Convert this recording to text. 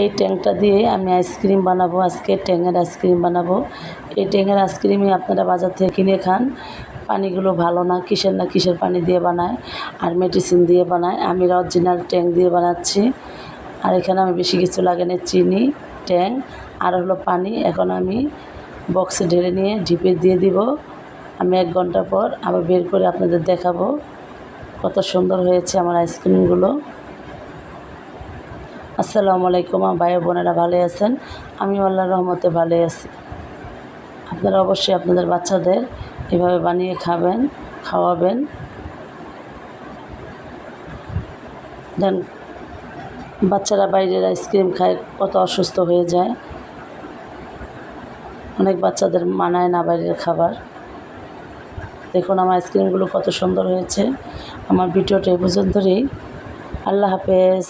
এই ট্যাংটা দিয়ে আমি আইসক্রিম বানাবো, আজকে ট্যাঙের আইসক্রিম বানাবো। এই ট্যাঙের আইসক্রিমই আপনারা বাজার থেকে কিনে খান। পানিগুলো ভালো না, কিসের না কিসের পানি দিয়ে বানায়, আর মেডিসিন দিয়ে বানায়। আমি অরিজিনাল ট্যাং দিয়ে বানাচ্ছি। আর এখানে আমি বেশি কিছু লাগে না, চিনি, ট্যাং, আর হলো পানি। এখন আমি বক্সে ঢেলে নিয়ে ডিপে দিয়ে দিব। আমি এক ঘণ্টা পর আবার বের করে আপনাদের দেখাবো কত সুন্দর হয়েছে আমার আইসক্রিমগুলো। আসসালামু আলাইকুম, আমার ভাই বোনেরা ভালো আছেন? আমি আল্লাহর রহমতে ভালো আছি। আপনারা অবশ্যই আপনাদের বাচ্চাদের এভাবে বানিয়ে খাবেন, খাওয়াবেন। দেন, বাচ্চারা বাইরের আইসক্রিম খায়, কত অসুস্থ হয়ে যায়। অনেক বাচ্চাদের মানায় না বাইরের খাবার। দেখুন, আমার আইসক্রিমগুলো কত সুন্দর হয়েছে। আমার ভিডিওটা এই পর্যন্তই। আল্লাহ হাফেজ।